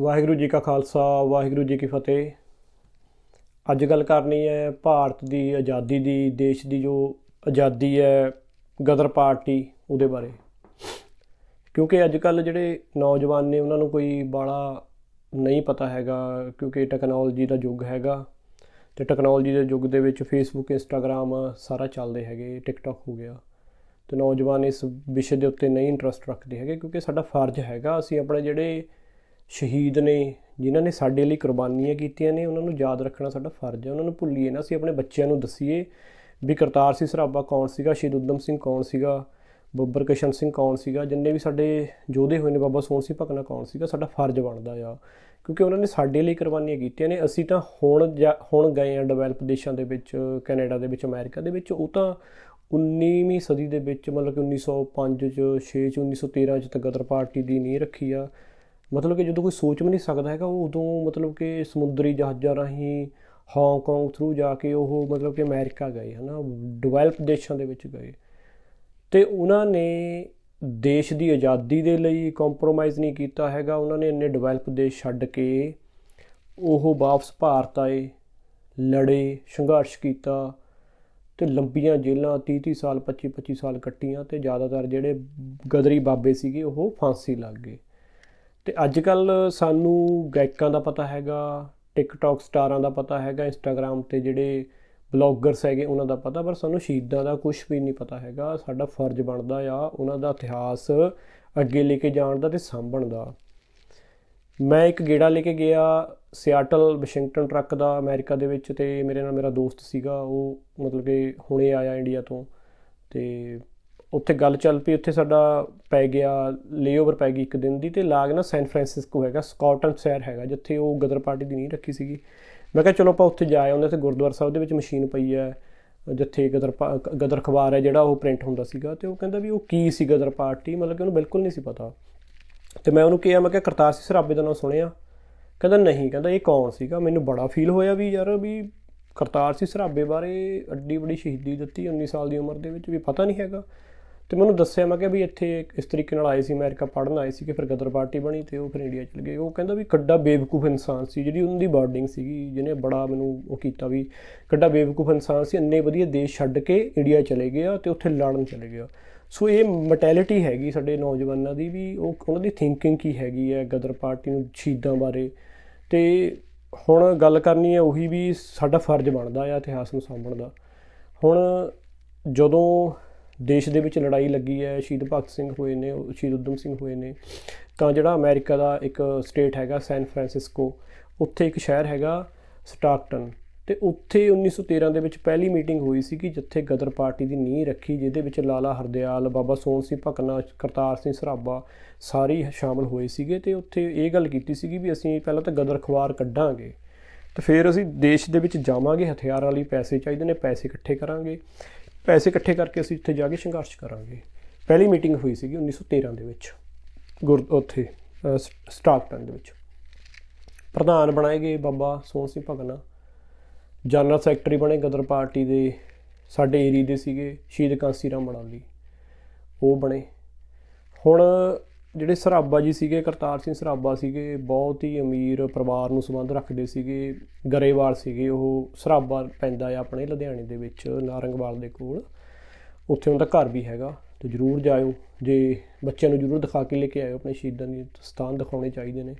ਵਾਹਿਗੁਰੂ ਜੀ ਕਾ ਖਾਲਸਾ, ਵਾਹਿਗੁਰੂ ਜੀ ਕੀ ਫਤਿਹ। ਅੱਜ ਗੱਲ ਕਰਨੀ ਹੈ ਭਾਰਤ ਦੀ ਆਜ਼ਾਦੀ ਦੀ, ਦੇਸ਼ ਦੀ ਜੋ ਆਜ਼ਾਦੀ ਹੈ, ਗਦਰ ਪਾਰਟੀ ਉਹਦੇ ਬਾਰੇ। ਕਿਉਂਕਿ ਅੱਜ ਕੱਲ ਜਿਹੜੇ ਨੌਜਵਾਨ ਨੇ, ਉਹਨਾਂ ਨੂੰ ਕੋਈ ਬਾਲਾ ਨਹੀਂ ਪਤਾ ਹੈਗਾ, ਕਿਉਂਕਿ ਟੈਕਨੋਲੋਜੀ ਦਾ ਯੁੱਗ ਹੈਗਾ। ਤੇ ਟੈਕਨੋਲੋਜੀ ਦੇ ਯੁੱਗ ਦੇ ਵਿੱਚ ਫੇਸਬੁੱਕ ਇੰਸਟਾਗ੍ਰam ਸਾਰਾ ਚੱਲਦੇ ਹੈਗੇ ਟਿਕਟੌਕ ਹੋ ਗਿਆ। ਤੇ ਨੌਜਵਾਨ ਇਸ ਵਿਸ਼ੇ ਦੇ ਉੱਤੇ ਨਹੀਂ ਇੰਟਰਸਟ ਰੱਖਦੇ ਹੈਗੇ, ਕਿਉਂਕਿ ਸਾਡਾ ਫਰਜ਼ ਹੈਗਾ, ਅਸੀਂ ਆਪਣੇ ਜਿਹੜੇ ਸ਼ਹੀਦ ਨੇ, ਜਿਨ੍ਹਾਂ ਨੇ ਸਾਡੇ ਲਈ ਕੁਰਬਾਨੀਆਂ ਕੀਤੀਆਂ ਨੇ, ਉਹਨਾਂ ਨੂੰ ਯਾਦ ਰੱਖਣਾ ਸਾਡਾ ਫਰਜ਼ ਹੈ। ਉਹਨਾਂ ਨੂੰ ਭੁੱਲੀਏ ਨਾ, ਅਸੀਂ ਆਪਣੇ ਬੱਚਿਆਂ ਨੂੰ ਦਸੀਏ ਵੀ ਕਰਤਾਰ ਸਿੰਘ ਸਰਾਭਾ ਕੌਣ ਸੀਗਾ, ਸ਼ਹੀਦ ਉਦਮ ਸਿੰਘ ਕੌਣ ਸੀਗਾ, ਬੱਬਰ ਕਿਸ਼ਨ ਸਿੰਘ ਕੌਣ ਸੀਗਾ, ਜਿੰਨੇ ਵੀ ਸਾਡੇ ਯੋਧੇ ਹੋਏ ਨੇ, ਬਾਬਾ ਸੋਹਣ ਸਿੰਘ ਭਕਨਾ ਕੌਣ ਸੀਗਾ, ਸਾਡਾ ਫਰਜ਼ ਬਣਦਾ ਆ। ਕਿਉਂਕਿ ਉਹਨਾਂ ਨੇ ਸਾਡੇ ਲਈ ਕੁਰਬਾਨੀਆਂ ਕੀਤੀਆਂ ਨੇ। ਅਸੀਂ ਤਾਂ ਹੁਣ ਜਾ- ਹੁਣ ਗਏ ਆ ਡਿਵੈਲਪ ਦੇਸ਼ਾਂ ਦੇ ਵਿੱਚ, ਕੈਨੇਡਾ ਦੇ ਵਿੱਚ, ਅਮਰੀਕਾ ਦੇ ਵਿੱਚ। ਉਹ ਤਾਂ 19ਵੀਂ ਸਦੀ ਦੇ ਵਿੱਚ, ਮਤਲਬ ਕਿ 1905 ਚ 6 ਚ 1913 ਚ ਤਾਂ ਗਦਰ ਪਾਰਟੀ ਦੀ ਨੀਂਹ ਰੱਖੀ ਆ। ਮਤਲਬ ਕਿ ਜਦੋਂ ਕੋਈ ਸੋਚ ਵੀ ਨਹੀਂ ਸਕਦਾ ਹੈਗਾ, ਉਹ ਉਦੋਂ ਮਤਲਬ ਕਿ ਸਮੁੰਦਰੀ ਜਹਾਜ਼ਾਂ ਰਾਹੀਂ ਹਾਂਗਕਾਂਗ ਥਰੂ ਜਾ ਕੇ ਉਹ ਮਤਲਬ ਕਿ ਅਮਰੀਕਾ ਗਏ, ਹਨਾ ਡਿਵੈਲਪ ਦੇਸ਼ਾਂ ਦੇ ਵਿੱਚ ਗਏ। ਤੇ ਉਹਨਾਂ ਨੇ ਦੇਸ਼ ਦੀ ਆਜ਼ਾਦੀ ਦੇ ਲਈ ਕੰਪਰੋਮਾਈਜ਼ ਨਹੀਂ ਕੀਤਾ ਹੈਗਾ, ਉਹਨਾਂ ਨੇ ਇੰਨੇ ਡਿਵੈਲਪ ਦੇਸ਼ ਛੱਡ ਕੇ ਉਹ ਵਾਪਸ ਭਾਰਤ ਆਏ, ਲੜੇ, ਸੰਘਰਸ਼ ਕੀਤਾ ਤੇ ਲੰਬੀਆਂ ਜੇਲ੍ਹਾਂ 30 30 ਸਾਲ 25 25 ਸਾਲ ਕੱਟੀਆਂ ਤੇ ਜ਼ਿਆਦਾਤਰ ਜਿਹੜੇ ਗਦਰੀ ਬਾਬੇ ਸੀਗੇ ਉਹ ਫਾਂਸੀ ਲੱਗ ਗਏ। ਤੇ ਅੱਜ ਕੱਲ ਸਾਨੂੰ ਗਾਇਕਾਂ ਦਾ ਪਤਾ ਹੈਗਾ ਟਿਕਟੌਕ ਸਟਾਰਾਂ ਦਾ ਪਤਾ ਹੈਗਾ ਇੰਸਟਾਗ੍ਰam ਤੇ ਜਿਹੜੇ ਬਲੌਗਰਸ ਹੈਗੇ ਉਹਨਾਂ ਦਾ ਪਤਾ, ਪਰ ਸਾਨੂੰ ਸ਼ਹੀਦਾਂ ਦਾ ਕੁਝ ਵੀ ਨਹੀਂ ਪਤਾ ਹੈਗਾ। ਸਾਡਾ ਫਰਜ਼ ਬਣਦਾ ਆ ਉਹਨਾਂ ਦਾ ਇਤਿਹਾਸ ਅੱਗੇ ਲੈ ਕੇ ਜਾਣ ਦਾ ਤੇ ਸਾਂਭਣ ਦਾ। ਮੈਂ ਇੱਕ ਗੇੜਾ ਲੈ ਕੇ ਗਿਆ ਸਿਆਟਲ ਵਾਸ਼ਿੰਗਟਨ ਟਰੱਕ ਦਾ ਅਮਰੀਕਾ ਦੇ ਵਿੱਚ ਤੇ ਮੇਰੇ ਨਾਲ ਮੇਰਾ ਦੋਸਤ ਸੀਗਾ, ਉਹ ਮਤਲਬ ਕਿ ਹੁਣੇ ਆਇਆ ਇੰਡੀਆ ਤੋਂ ਤੇ ਉੱਥੇ ਗੱਲ ਚੱਲ ਪਈ, ਉੱਥੇ ਸਾਡਾ ਪੈ ਗਿਆ ਲੇਓਵਰ ਪੈ ਗਈ ਇੱਕ ਦਿਨ ਦੀ ਤੇ ਲਾਗ ਨਾ ਸੈਨ ਫਰਾਂਸਿਸਕੋ ਹੈਗਾ ਸਕਾਟਲੈਂਡ ਸ਼ਹਿਰ ਹੈਗਾ, ਜਿੱਥੇ ਉਹ ਗਦਰ ਪਾਰਟੀ ਦੀ ਨਹੀਂ ਰੱਖੀ ਸੀਗੀ। ਮੈਂ ਕਿਹਾ ਚਲੋ ਆਪਾਂ ਉੱਥੇ ਜਾ ਆਉਂਦੇ ਉੱਥੇ ਗੁਰਦੁਆਰਾ ਸਾਹਿਬ ਦੇ ਵਿੱਚ ਮਸ਼ੀਨ ਪਈ ਹੈ, ਜਿੱਥੇ ਗਦਰ ਪਾ- ਗਦਰ ਅਖਬਾਰ ਹੈ ਜਿਹੜਾ ਉਹ ਪ੍ਰਿੰਟ ਹੁੰਦਾ ਸੀਗਾ ਤੇ ਉਹ ਕਹਿੰਦਾ ਵੀ ਉਹ ਕੀ ਸੀ ਗਦਰ ਪਾਰਟੀ, ਮਤਲਬ ਕਿ ਉਹਨੂੰ ਬਿਲਕੁਲ ਨਹੀਂ ਸੀ ਪਤਾ। ਤੇ ਮੈਂ ਉਹਨੂੰ ਕਿਹਾ, ਮੈਂ ਕਿਹਾ ਕਰਤਾਰ ਸਿੰਘ ਸਰਾਬੇ ਦਾ ਨਾਮ ਸੁਣਿਆ। ਕਹਿੰਦਾ ਨਹੀਂ, ਕਹਿੰਦਾ ਇਹ ਕੌਣ ਸੀਗਾ? ਮੈਨੂੰ ਬੜਾ ਫੀਲ ਹੋਇਆ ਵੀ ਯਾਰ ਵੀ ਕਰਤਾਰ ਸਿੰਘ ਸਰਾਭੇ ਬਾਰੇ ਅੱਡੀ ਬੜੀ ਸ਼ਹੀਦੀ ਦਿੱਤੀ 19 ਸਾਲ ਦੀ ਉਮਰ ਦੇ ਵਿੱਚ, ਵੀ ਪਤਾ ਨਹੀਂ ਹੈਗਾ। ਤੇ ਮੈਨੂੰ ਦੱਸਿਆ, ਮੈਂ ਕਿਹਾ ਵੀ ਇੱਥੇ ਇਸ ਤਰੀਕੇ ਨਾਲ ਆਏ ਸੀ, ਅਮਰੀਕਾ ਪੜ੍ਹਨ ਆਏ ਸੀ ਕਿ ਫਿਰ ਗਦਰ ਪਾਰਟੀ ਬਣੀ ਤੇ ਉਹ ਫਿਰ ਇੰਡੀਆ ਚਲੇ ਗਏ। ਉਹ ਕਹਿੰਦਾ ਵੀ ਕੱਡਾ ਬੇਵਕੂਫ ਇਨਸਾਨ ਸੀ, ਜਿਹੜੀ ਉਹਨਾਂ ਦੀ ਬਾਰਡਿੰਗ ਸੀਗੀ, ਜਿਹਨੇ ਬੜਾ ਮੈਨੂੰ ਉਹ ਕੀਤਾ ਵੀ ਕੱਡਾ ਬੇਵਕੂਫ ਇਨਸਾਨ ਸੀ, ਇੰਨੇ ਵਧੀਆ ਦੇਸ਼ ਛੱਡ ਕੇ ਇੰਡੀਆ ਚਲੇ ਗਿਆ ਤੇ ਉੱਥੇ ਲੜਨ ਚਲੇ ਗਿਆ। ਸੋ ਇਹ ਮੈਂਟੈਲਿਟੀ ਹੈਗੀ ਸਾਡੇ ਨੌਜਵਾਨਾਂ ਦੀ ਵੀ, ਉਹ ਉਹਨਾਂ ਦੀ ਥਿੰਕਿੰਗ ਕੀ ਹੈਗੀ ਹੈ, ਗਦਰ ਪਾਰਟੀ ਨੂੰ ਸ਼ਹੀਦਾਂ ਬਾਰੇ। ਤੇ ਹੁਣ ਗੱਲ ਕਰਨੀ ਹੈ ਉਹੀ ਵੀ ਸਾਡਾ ਫਰਜ਼ ਬਣਦਾ ਆ ਇਤਿਹਾਸ ਨੂੰ ਸਾਂਭਣ ਦਾ। ਹੁਣ ਜਦੋਂ ਦੇਸ਼ ਦੇ ਵਿੱਚ ਲੜਾਈ ਲੱਗੀ ਹੈ, ਸ਼ਹੀਦ ਭਗਤ ਸਿੰਘ ਹੋਏ ਨੇ, ਸ਼ਹੀਦ ਉਦਮ ਸਿੰਘ ਹੋਏ ਨੇ। ਤਾਂ ਜਿਹੜਾ ਅਮਰੀਕਾ ਦਾ ਇੱਕ ਸਟੇਟ ਹੈਗਾ ਸੈਨ ਫਰਾਂਸਿਸਕੋ ਉੱਥੇ ਇੱਕ ਸ਼ਹਿਰ ਹੈਗਾ ਸਟਾਕਟਨ ਤੇ ਉੱਥੇ 1913 ਦੇ ਵਿੱਚ ਪਹਿਲੀ ਮੀਟਿੰਗ ਹੋਈ ਸੀ ਕਿ ਜਿੱਥੇ ਗਦਰ ਪਾਰਟੀ ਦੀ ਨੀਂਹ ਰੱਖੀ, ਜਿਹਦੇ ਵਿੱਚ ਲਾਲਾ ਹਰਦਿਆਲ, ਬਾਬਾ ਸੋਹਣ ਸਿੰਘ ਭਕਨਾ ਕਰਤਾਰ ਸਿੰਘ ਸਰਾਭਾ ਸਾਰੇ ਹੀ ਸ਼ਾਮਲ ਹੋਏ ਸੀਗੇ। ਤੇ ਉੱਥੇ ਇਹ ਗੱਲ ਕੀਤੀ ਸੀਗੀ ਵੀ ਅਸੀਂ ਪਹਿਲਾਂ ਤਾਂ ਗਦਰ ਅਖਬਾਰ ਕੱਢਾਂਗੇ, ਤੇ ਫਿਰ ਅਸੀਂ ਦੇਸ਼ ਦੇ ਵਿੱਚ ਜਾਵਾਂਗੇ, ਹਥਿਆਰਾਂ ਲਈ ਪੈਸੇ ਚਾਹੀਦੇ ਨੇ, ਪੈਸੇ ਇਕੱਠੇ ਕਰਾਂਗੇ। ਪੈਸੇ ਇਕੱਠੇ ਕਰਕੇ ਅਸੀਂ ਉੱਥੇ ਜਾ ਕੇ ਸੰਘਰਸ਼ ਕਰਾਂਗੇ। ਪਹਿਲੀ ਮੀਟਿੰਗ ਹੋਈ ਸੀਗੀ 1913 ਦੇ ਵਿੱਚ ਗੁਰ ਉੱਥੇ ਅਹ, ਸ- ਸਟਾਕਟਨ ਦੇ ਵਿੱਚ। ਪ੍ਰਧਾਨ ਬਣਾਏ ਗਏ ਬਾਬਾ ਸੋਹਣ ਸਿੰਘ ਭਗਨਾ ਜਨਰਲ ਸੈਕਟਰੀ ਬਣੇ ਗਦਰ ਪਾਰਟੀ ਦੇ ਸਾਡੇ ਏਰੀਏ ਦੇ ਸੀਗੇ ਸ਼ਹੀਦ ਕਾਂਸੀ ਰਾਮ ਮੜਾਲੀ। ਉਹ ਬਣੇ। ਹੁਣ ਜਿਹੜੇ ਸਰਾਭਾ ਜੀ ਸੀਗੇ, ਕਰਤਾਰ ਸਿੰਘ ਸਰਾਭਾ ਸੀਗੇ, ਬਹੁਤ ਹੀ ਅਮੀਰ ਪਰਿਵਾਰ ਨੂੰ ਸੰਬੰਧ ਰੱਖਦੇ ਸੀਗੇ, ਗਰੇਵਾਲ ਸੀਗੇ, ਉਹ ਸਰਾਭਾ ਪੈਂਦਾ ਆ ਆਪਣੇ ਲੁਧਿਆਣੇ ਦੇ ਵਿੱਚ, ਨਾਰੰਗਵਾਲ ਦੇ ਕੋਲ। ਉੱਥੇ ਉਹਨਾਂ ਦਾ ਘਰ ਵੀ ਹੈਗਾ, ਤੇ ਜਰੂਰ ਜਾਇਓ, ਜੇ ਬੱਚਿਆਂ ਨੂੰ ਜਰੂਰ ਦਿਖਾ ਕੇ ਲੈ ਕੇ ਆਇਓ, ਆਪਣੇ ਸ਼ਹੀਦਾਂ ਦੇ ਸਥਾਨ ਦਿਖਾਉਣੇ ਚਾਹੀਦੇ ਨੇ।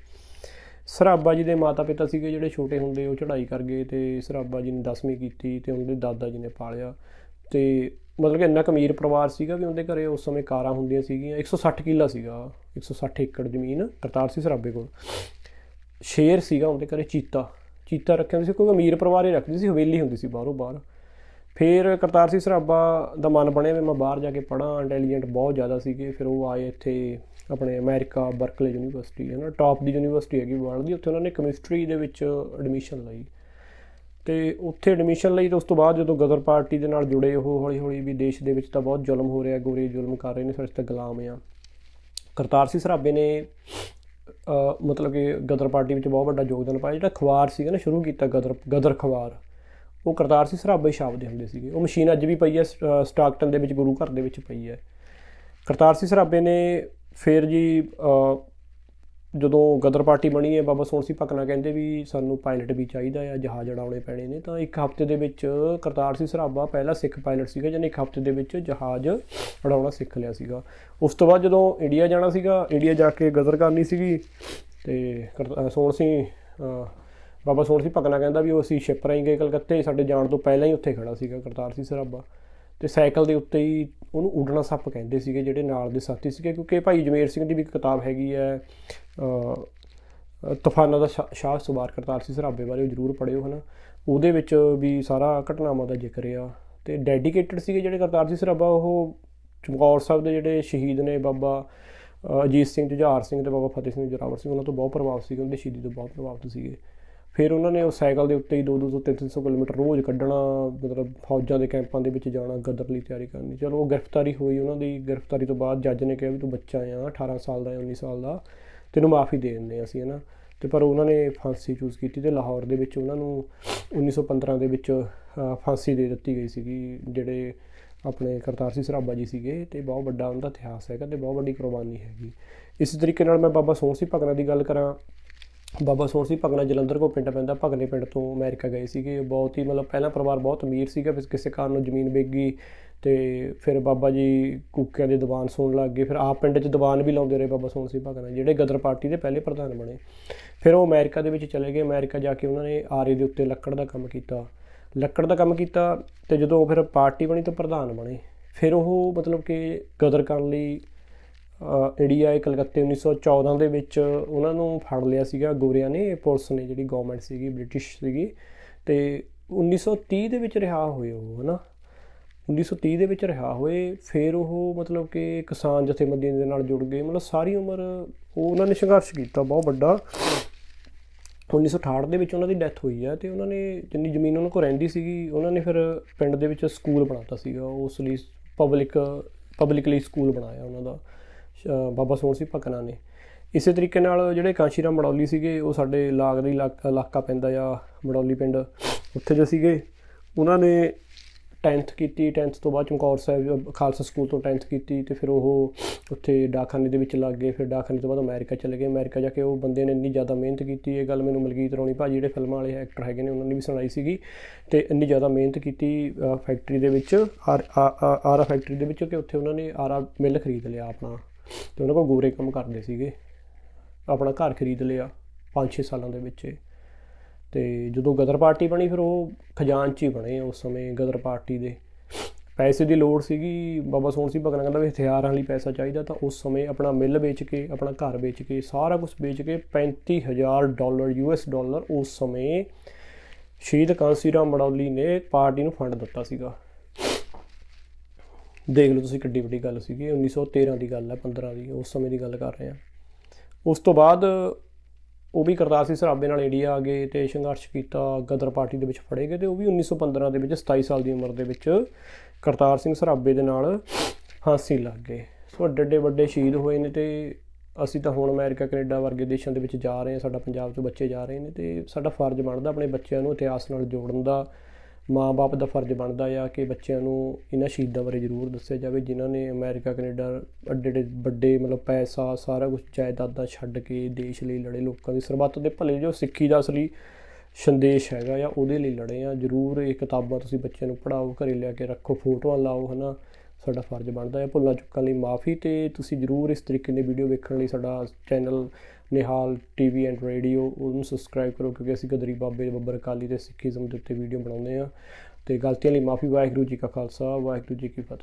ਸਰਾਭਾ ਜੀ ਦੇ ਮਾਤਾ ਪਿਤਾ ਸੀਗੇ ਜਿਹੜੇ ਛੋਟੇ ਹੁੰਦੇ, ਉਹ ਚੜ੍ਹਾਈ ਕਰ ਗਏ, ਤੇ ਸਰਾਭਾ ਜੀ ਨੇ 10ਵੀਂ ਕੀਤੀ, ਤੇ ਉਹਨਾਂ ਦੇ ਦਾਦਾ ਜੀ ਨੇ ਪਾਲਿਆ, ਤੇ ਮਤਲਬ ਕਿ ਇੰਨਾ ਕੁ ਅਮੀਰ ਪਰਿਵਾਰ ਸੀਗਾ ਵੀ ਉਹਦੇ ਘਰੇ ਉਸ ਸਮੇਂ ਕਾਰਾਂ ਹੁੰਦੀਆਂ ਸੀਗੀਆਂ। 160 ਕਿੱਲਾ ਸੀਗਾ 160 ਏਕੜ ਜ਼ਮੀਨ ਕਰਤਾਰ ਸਿੰਘ ਸਰਾਭੇ ਕੋਲ। ਸ਼ੇਰ ਸੀਗਾ ਉਹਦੇ ਘਰੇ ਚੀਤਾ। ਚੀਤਾ ਰੱਖਿਆ ਹੁੰਦਾ ਸੀ ਕੋਈ ਅਮੀਰ ਪਰਿਵਾਰ ਹੀ ਰੱਖਦੀ ਸੀ, ਹਵੇਲੀ ਹੁੰਦੀ ਸੀ ਬਾਹਰੋਂ ਬਾਹਰ। ਫਿਰ ਕਰਤਾਰ ਸਿੰਘ ਸਰਾਭਾ ਦਾ ਮਨ ਬਣਿਆ ਵੀ ਮੈਂ ਬਾਹਰ ਜਾ ਕੇ ਪੜਾਂ ਇੰਟੈਲੀਜੈਂਟ ਬਹੁਤ ਜ਼ਿਆਦਾ ਸੀਗੇ। ਫਿਰ ਉਹ ਆਏ ਇੱਥੇ ਆਪਣੇ ਅਮਰੀਕਾ ਬਰਕਲੇ ਯੂਨੀਵਰਸਿਟੀ ਹੈ ਨਾ ਟਾਪ ਦੀ ਯੂਨੀਵਰਸਿਟੀ ਹੈਗੀ ਵਰਲਡ ਦੀ। ਉੱਥੇ ਉਹਨਾਂ ਨੇ ਕੈਮਿਸਟਰੀ ਦੇ ਵਿੱਚ ਐਡਮਿਸ਼ਨ ਲਈ। ਤੇ ਉੱਥੇ ਐਡਮਿਸ਼ਨ ਲਈ ਤੇ ਉਸ ਤੋਂ ਬਾਅਦ ਜਦੋਂ ਗਦਰ ਪਾਰਟੀ ਦੇ ਨਾਲ ਜੁੜੇ, ਉਹ ਹੌਲੀ ਹੌਲੀ ਵੀ ਦੇਸ਼ ਦੇ ਵਿੱਚ ਤਾਂ ਬਹੁਤ ਜ਼ੁਲਮ ਹੋ ਰਿਹਾ, ਗੋਰੇ ਜ਼ੁਲਮ ਕਰ ਰਹੇ ਨੇ, ਫਿਰ ਇਸ ਗੁਲਾਮ ਆ ਕਰਤਾਰ ਸਿੰਘ ਸਰਾਭੇ ਨੇ ਮਤਲਬ ਕਿ ਗਦਰ ਪਾਰਟੀ ਵਿੱਚ ਬਹੁਤ ਵੱਡਾ ਯੋਗਦਾਨ ਪਾਇਆ, ਜਿਹੜਾ ਅਖਬਾਰ ਸੀਗਾ ਨਾ, ਸ਼ੁਰੂ ਕੀਤਾ ਗਦਰ ਗਦਰ ਅਖਬਾਰ ਉਹ ਕਰਤਾਰ ਸਿੰਘ ਸਰਾਭਾ ਹੀ ਛਾਪਦੇ ਹੁੰਦੇ ਸੀਗੇ। ਉਹ ਮਸ਼ੀਨ ਅੱਜ ਵੀ ਪਈ ਹੈ, ਸ- ਸਟਾਕਟਨ ਦੇ ਵਿੱਚ, ਗੁਰੂ ਘਰ ਦੇ ਵਿੱਚ ਪਈ ਹੈ। ਕਰਤਾਰ ਸਿੰਘ ਸਰਾਭੇ ਨੇ ਫਿਰ ਜੀ ਜਦੋਂ ਗਦਰ ਪਾਰਟੀ ਬਣੀ ਹੈ, ਬਾਬਾ ਸੋਹਣ ਸਿੰਘ ਭਕਨਾ ਕਹਿੰਦੇ ਵੀ ਸਾਨੂੰ ਪਾਇਲਟ ਵੀ ਚਾਹੀਦਾ ਆ, ਜਹਾਜ਼ ਉਡਾਉਣੇ ਪੈਣੇ ਨੇ। ਤਾਂ ਇੱਕ ਹਫ਼ਤੇ ਦੇ ਵਿੱਚ ਕਰਤਾਰ ਸਿੰਘ ਸਰਾਭਾ ਪਹਿਲਾ ਸਿੱਖ ਪਾਇਲਟ ਸੀਗਾ, ਜਿਹਨੇ ਇੱਕ ਹਫ਼ਤੇ ਦੇ ਵਿੱਚ ਜਹਾਜ਼ ਉਡਾਉਣਾ ਸਿੱਖ ਲਿਆ ਸੀਗਾ। ਉਸ ਤੋਂ ਬਾਅਦ ਜਦੋਂ ਇੰਡੀਆ ਜਾਣਾ ਸੀਗਾ, ਇੰਡੀਆ ਜਾ ਕੇ ਗਦਰ ਕਰਨੀ ਸੀਗੀ ਤੇ ਕਰਤਾ- ਸੋਹਣ ਸਿੰਘ ਬਾਬਾ ਸੋਹਣ ਸਿੰਘ ਭਕਨਾ ਕਹਿੰਦਾ ਵੀ ਉਹ ਅਸੀਂ ਸ਼ਿਪ ਰਾਹੀਂ ਗਏ ਕਲਕੱਤੇ, ਸਾਡੇ ਜਾਣ ਤੋਂ ਪਹਿਲਾਂ ਹੀ ਉੱਥੇ ਖੜਾ ਸੀਗਾ ਕਰਤਾਰ ਸਿੰਘ ਸਰਾਭਾ। ਤੇ ਸਾਈਕਲ ਦੇ ਉੱਤੇ ਹੀ ਉਹਨੂੰ ਉਡਣਾ ਸੱਪ ਕਹਿੰਦੇ ਸੀਗੇ ਜਿਹੜੇ ਨਾਲ ਦੇ ਸਾਥੀ ਸੀਗੇ ਕਿਉਂਕਿ ਭਾਈ ਜਮੇਰ ਸਿੰਘ ਦੀ ਵੀ ਇੱਕ ਕਿਤਾਬ ਹੈਗੀ ਹੈ ਅਹ, ਤੂਫਾਨਾਂ ਦਾ ਸ਼ਾ- ਸ਼ਾਹ ਸਵਾਰ ਕਰਤਾਰ ਸਿੰਘ ਸਰਾਭੇ ਬਾਰੇ ਉਹ ਜ਼ਰੂਰ ਪੜਿਓ ਹਨਾ। ਉਹਦੇ ਵਿੱਚ ਵੀ ਸਾਰਾ ਘਟਨਾਵਾਂ ਦਾ ਜ਼ਿਕਰ ਆ। ਤੇ ਡੈਡੀਕੇਟਡ ਸੀਗੇ ਜਿਹੜੇ ਕਰਤਾਰ ਸਿੰਘ ਸਰਾਭਾ ਉਹ ਚਮਕੌਰ ਸਾਹਿਬ ਦੇ ਜਿਹੜੇ ਸ਼ਹੀਦ ਨੇ ਬਾਬਾ ਅਜੀਤ ਸਿੰਘ ਜੁਝਾਰ ਸਿੰਘ ਤੇ ਬਾਬਾ ਫਤਿਹ ਸਿੰਘ ਜੋਰਾਵਰ ਸਿੰਘ ਉਹਨਾਂ ਤੋਂ ਬਹੁਤ ਪ੍ਰਭਾਵਿਤ ਸੀਗੇ ਉਹਨਾਂ ਦੀ ਸ਼ਹੀਦੀ ਤੋਂ ਬਹੁਤ ਪ੍ਰਭਾਵਿਤ ਸੀਗੇ। ਫਿਰ ਉਹਨਾਂ ਨੇ ਉਹ ਸਾਈਕਲ ਦੇ ਉੱਤੇ ਹੀ 2-2 ਤੋਂ 300 ਕਿਲੋਮੀਟਰ ਰੋਜ਼ ਕੱਢਣਾ, ਮਤਲਬ ਫੌਜਾਂ ਦੇ ਕੈਂਪਾਂ ਦੇ ਵਿੱਚ ਜਾਣਾ, ਗਦਰ ਲਈ ਤਿਆਰੀ ਕਰਨੀ। ਚਲੋ, ਉਹ ਗ੍ਰਿਫਤਾਰੀ ਹੋਈ ਉਹਨਾਂ ਦੀ। ਗ੍ਰਿਫਤਾਰੀ ਤੋਂ ਬਾਅਦ ਜੱਜ ਨੇ ਕਿਹਾ ਵੀ ਤੂੰ ਬੱਚਾ ਆ 18 ਸਾਲ ਦਾ ਹੈ 19 ਸਾਲ ਦਾ, ਤੈਨੂੰ ਮਾਫੀ ਦੇ ਦਿੰਦੇ ਹਾਂ ਅਸੀਂ ਹਨਾ ਤੇ ਪਰ ਉਹਨਾਂ ਨੇ ਫਾਂਸੀ ਚੂਜ਼ ਕੀਤੀ ਤੇ ਲਾਹੌਰ ਦੇ ਵਿੱਚ ਉਹਨਾਂ ਨੂੰ 1915 ਦੇ ਵਿੱਚ ਫਾਂਸੀ ਦੇ ਦਿੱਤੀ ਗਈ ਸੀਗੀ, ਜਿਹੜੇ ਆਪਣੇ ਕਰਤਾਰ ਸਿੰਘ ਸਰਾਭਾ ਜੀ ਸੀਗੇ ਤੇ ਬਹੁਤ ਵੱਡਾ ਉਹਨਾਂ ਦਾ ਇਤਿਹਾਸ ਹੈਗਾ ਤੇ ਬਹੁਤ ਵੱਡੀ ਕੁਰਬਾਨੀ ਹੈਗੀ। ਇਸੇ ਤਰੀਕੇ ਨਾਲ ਮੈਂ ਬਾਬਾ ਸੋਹਣ ਸਿੰਘ ਭਗਨਾ ਦੀ ਗੱਲ ਕਰਾਂ ਬਾਬਾ ਸੋਹਣ ਸਿੰਘ ਭਗਨਾ ਜਲੰਧਰ ਕੋ ਪਿੰਡ ਪੈਂਦਾ ਭਗਨੇ ਪਿੰਡ ਤੋਂ ਅਮਰੀਕਾ ਗਏ ਸੀਗੇ। ਬਹੁਤ ਹੀ ਮਤਲਬ ਪਹਿਲਾ ਪਰਿਵਾਰ ਬਹੁਤ ਅਮੀਰ ਸੀਗਾ, ਫਿਰ ਕਿਸੇ ਕਾਰਨ ਨੂੰ ਜ਼ਮੀਨ ਵਿਕ ਗਈ ਤੇ ਫਿਰ ਬਾਬਾ ਜੀ ਕੁੱਕਿਆਂ ਦੇ ਦੀਵਾਨ ਸੁਣਨ ਲੱਗ ਗਏ, ਫਿਰ ਆਪ ਪਿੰਡ 'ਚ ਦੀਵਾਨ ਵੀ ਲਾਉਂਦੇ ਰਹੇ ਬਾਬਾ ਸੋਹਣ ਸਿੰਘ ਭਗਨਾ ਜਿਹੜੇ ਗਦਰ ਪਾਰਟੀ ਦੇ ਪਹਿਲੇ ਪ੍ਰਧਾਨ ਬਣੇ। ਫਿਰ ਉਹ ਅਮਰੀਕਾ ਦੇ ਵਿੱਚ ਚਲੇ ਗਏ, ਅਮਰੀਕਾ ਜਾ ਕੇ ਉਹਨਾਂ ਨੇ ਆਰੇ ਦੇ ਉੱਤੇ ਲੱਕੜ ਦਾ ਕੰਮ ਕੀਤਾ। ਲੱਕੜ ਦਾ ਕੰਮ ਕੀਤਾ ਤੇ ਜਦੋਂ ਫਿਰ ਪਾਰਟੀ ਬਣੀ ਤਾਂ ਪ੍ਰਧਾਨ ਬਣੇ। ਫਿਰ ਉਹ ਮਤਲਬ ਕਿ ਗਦਰ ਕਰਨ ਲਈ ਅ, ਇੰਡੀਆ ਇਹ ਕਲਕੱਤੇ 1914 ਦੇ ਵਿੱਚ ਉਹਨਾਂ ਨੂੰ ਫੜ ਲਿਆ ਸੀਗਾ। ਗੋਰਿਆਂ ਨੇ ਪੁਲਿਸ ਨੇ ਜਿਹੜੀ ਗਵਰਨਮੈਂਟ ਸੀਗੀ ਬ੍ਰਿਟਿਸ਼ ਸੀਗੀ। ਤੇ 1930 ਦੇ ਵਿੱਚ ਰਿਹਾ ਹੋਏ ਉਹ ਹਨਾ? 1930 ਦੇ ਵਿੱਚ ਰਿਹਾ ਹੋਏ ਫਿਰ ਉਹ ਮਤਲਬ ਕਿ ਕਿਸਾਨ ਜਥੇਬੰਦੀਆਂ ਦੇ ਨਾਲ ਜੁੜ ਗਏ। ਮਤਲਬ ਸਾਰੀ ਉਮਰ ਉਹ ਉਹਨਾਂ ਨੇ ਸੰਘਰਸ਼ ਕੀਤਾ ਬਹੁਤ ਵੱਡਾ। 1968 ਦੇ ਵਿੱਚ ਉਹਨਾਂ ਦੀ ਡੈਥ ਹੋਈ ਹੈ ਤੇ ਉਹਨਾਂ ਨੇ ਜਿੰਨੀ ਜ਼ਮੀਨ ਉਹਨਾਂ ਕੋਲ ਰਹਿੰਦੀ ਸੀਗੀ ਉਹਨਾਂ ਨੇ ਫਿਰ ਪਿੰਡ ਦੇ ਵਿੱਚ ਸਕੂਲ ਬਣਾਤਾ ਸੀਗਾ। ਉਸ ਲਈ ਪਬਲਿਕ ਪਬਲਿਕਲੀ ਸਕੂਲ ਬਣਾਇਆ ਉਹਨਾਂ ਦਾ। ਬਾਬਾ ਸੋਹਣ ਸਿੰਘ ਭਕਨਾ ਨੇ। ਇਸੇ ਤਰੀਕੇ ਨਾਲ ਜਿਹੜੇ ਕਾਂਸ਼ੀਰਾਮ ਮੜੌਲੀ ਸੀਗੇ, ਉਹ ਸਾਡੇ ਲਾਗ ਦਾ ਇਲਾਕਾ ਇਲਾਕਾ ਪੈਂਦਾ ਆ, ਮੜੌਲੀ ਪਿੰਡ। ਉੱਥੇ ਜੋ ਸੀਗੇ, ਉਹਨਾਂ ਨੇ 10th ਕੀਤੀ 10th ਤੋਂ ਬਾਅਦ ਚਮਕੌਰ ਸਾਹਿਬ, ਖਾਲਸਾ ਸਕੂਲ ਤੋਂ 10th ਕੀਤੀ ਤੇ ਫਿਰ ਉਹ ਉੱਥੇ ਡਾਕਖਾਨੇ ਦੇ ਵਿੱਚ ਲੱਗ ਗਏ। ਫਿਰ ਡਾਕਖਾਨੇ ਤੋਂ ਬਾਅਦ ਅਮਰੀਕਾ ਚਲੇ ਗਏ। ਅਮਰੀਕਾ ਜਾ ਕੇ ਉਹ ਬੰਦੇ ਨੇ ਇੰਨੀ ਜ਼ਿਆਦਾ ਮਿਹਨਤ ਕੀਤੀ। ਇਹ ਗੱਲ ਮੈਨੂੰ ਮਲਕੀਤ ਰੌਣੀ ਭਾਜੀ ਜਿਹੜੇ ਫਿਲਮਾਂ ਵਾਲੇ ਐਕਟਰ ਹੈਗੇ ਨੇ, ਉਹਨਾਂ ਨੇ ਵੀ ਸੁਣਾਈ ਸੀਗੀ ਤੇ ਇੰਨੀ ਜ਼ਿਆਦਾ ਮਿਹਨਤ ਕੀਤੀ ਫੈਕਟਰੀ ਦੇ ਵਿੱਚ, ਆਰ ਆਰਾ ਫੈਕਟਰੀ ਦੇ ਵਿੱਚ ਕਿ ਉੱਥੇ ਉਹਨਾਂ ਨੇ ਆਰਾ ਮਿੱਲ ਖਰੀਦ ਲਿਆ ਆਪਣਾ। ਤੇ ਉਹਨਾਂ ਕੋਲ ਗੋਰੇ ਕੰਮ ਕਰਦੇ ਸੀਗੇ। ਆਪਣਾ ਘਰ ਖਰੀਦ ਲਿਆ 5-6 ਸਾਲਾਂ ਦੇ ਵਿੱਚ ਇਹ। ਤੇ ਜਦੋਂ ਗਦਰ ਪਾਰਟੀ ਬਣੀ, ਫਿਰ ਉਹ ਖਜ਼ਾਨਚੀ ਬਣੇ ਉਸ ਸਮੇਂ ਗਦਰ ਪਾਰਟੀ ਦੇ। ਪੈਸੇ ਦੀ ਲੋੜ ਸੀਗੀ। ਬਾਬਾ ਸੋਹਣ ਸਿੰਘ ਭਗਨਾ ਕਹਿੰਦਾ ਵੀ ਹਥਿਆਰਾਂ ਲਈ ਪੈਸਾ ਚਾਹੀਦਾ ਤਾਂ ਉਸ ਸਮੇਂ ਆਪਣਾ ਮਿੱਲ ਵੇਚ ਕੇ, ਆਪਣਾ ਘਰ ਵੇਚ ਕੇ, ਸਾਰਾ ਕੁਝ ਵੇਚ ਕੇ 35000 ਡਾਲਰ ਯੂਐਸ ਡਾਲਰ ਉਸ ਸਮੇਂ ਸ਼ਹੀਦ ਕਾਂਸੀਰਾਮ ਮੜੌਲੀ ਨੇ ਪਾਰਟੀ ਨੂੰ ਫੰਡ ਦਿੱਤਾ ਸੀਗਾ। ਦੇਖ ਲਓ ਤੁਸੀਂ ਕਿੱਡੀ ਵੱਡੀ ਗੱਲ ਸੀਗੀ 1913 ਦੀ ਗੱਲ ਹੈ 15 ਦੀ, ਉਸ ਸਮੇਂ ਦੀ ਗੱਲ ਕਰ ਰਹੇ ਹਾਂ। ਉਸ ਤੋਂ ਬਾਅਦ ਉਹ ਵੀ ਕਰਤਾਰ ਸਿੰਘ ਸਰਾਭੇ ਨਾਲ ਇੰਡੀਆ ਆ ਗਏ ਤੇ ਸੰਘਰਸ਼ ਕੀਤਾ, ਗਦਰ ਪਾਰਟੀ ਦੇ ਵਿੱਚ ਫੜੇ ਗਏ ਤੇ ਉਹ ਵੀ 1915 ਦੇ ਵਿੱਚ 27 ਸਾਲ ਦੀ ਉਮਰ ਦੇ ਵਿੱਚ ਕਰਤਾਰ ਸਿੰਘ ਸਰਾਭੇ ਦੇ ਨਾਲ ਫਾਂਸੀ ਲੱਗ ਗਏ। ਸੋ ਵੱਡੇ ਵੱਡੇ ਵੱਡੇ ਸ਼ਹੀਦ ਹੋਏ ਨੇ ਤੇ ਅਸੀਂ ਤਾਂ ਹੁਣ ਅਮਰੀਕਾ, ਕੈਨੇਡਾ ਵਰਗੇ ਦੇਸ਼ਾਂ ਦੇ ਵਿੱਚ ਜਾ ਰਹੇ ਹਾਂ, ਸਾਡਾ ਪੰਜਾਬ ਤੋਂ ਬੱਚੇ ਜਾ ਰਹੇ ਨੇ ਤੇ ਸਾਡਾ ਫਰਜ਼ ਬਣਦਾ ਆਪਣੇ ਬੱਚਿਆਂ ਨੂੰ ਇਤਿਹਾਸ ਨਾਲ ਜੋੜਨ ਦਾ ਮਾਂ-ਬਾਪ ਦਾ ਫਰਜ਼ ਬਣਦਾ ਆ ਕਿ ਬੱਚਿਆਂ ਨੂੰ ਇਹਨਾਂ ਸ਼ਹੀਦਾਂ ਬਾਰੇ ਜ਼ਰੂਰ ਦੱਸਿਆ ਜਾਵੇ, ਜਿਨ੍ਹਾਂ ਨੇ ਅਮਰੀਕਾ, ਕੈਨੇਡਾ ਅੱਡੇ ਅੱਡੇ ਵੱਡੇ ਮਤਲਬ ਪੈਸਾ, ਸਾਰਾ ਕੁਝ ਜਾਇਦਾਦਾਂ ਛੱਡ ਕੇ ਦੇਸ਼ ਲਈ ਲੜੇ, ਲੋਕਾਂ ਦੀ ਸਰਬੱਤ ਦੇ ਭਲੇ, ਜੋ ਸਿੱਖੀ ਦਾ ਅਸਲੀ ਸੰਦੇਸ਼ ਹੈਗਾ ਆ, ਉਹਦੇ ਲਈ ਲੜੇ ਆ। ਜ਼ਰੂਰ ਇਹ ਕਿਤਾਬਾਂ ਤੁਸੀਂ ਬੱਚਿਆਂ ਨੂੰ ਪੜ੍ਹਾਓ, ਘਰੇ ਲਿਆ ਕੇ ਰੱਖੋ, ਫੋਟੋਆਂ ਲਾਓ, ਹਨਾ। ਸਾਡਾ ਫਰਜ਼ ਬਣਦਾ ਹੈ ਭੁੱਲਾਂ ਚੁੱਕਾਂ ਲਈ ਮਾਫੀ ਤੇ ਤੁਸੀਂ ਜ਼ਰੂਰ ਇਸ ਤਰੀਕੇ ਦੀ ਵੀਡੀਓ ਵੇਖਣ ਲਈ ਸਾਡਾ channel Nihal TV and radio ਉਹਨੂੰ ਸਬਸਕ੍ਰਾਈਬ ਕਰੋ ਕਿਉਂਕਿ ਅਸੀਂ ਗਦਰੀ ਬਾਬੇ ਬੱਬਰ ਅਕਾਲੀ ਤੇ ਸਿੱਖੀਜ਼ਮ ਦੇ ਉੱਤੇ ਵੀਡੀਓ ਬਣਾਉਂਦੇ ਆ ਤੇ ਗਲਤੀਆਂ ਲਈ ਮਾਫੀ, ਵਾਹਿਗੁਰੂ ਜੀ ਕਾ ਖਾਲਸਾ, ਵਾਹਿਗੁਰੂ ਜੀ ਕੀ ਫਤਿਹ।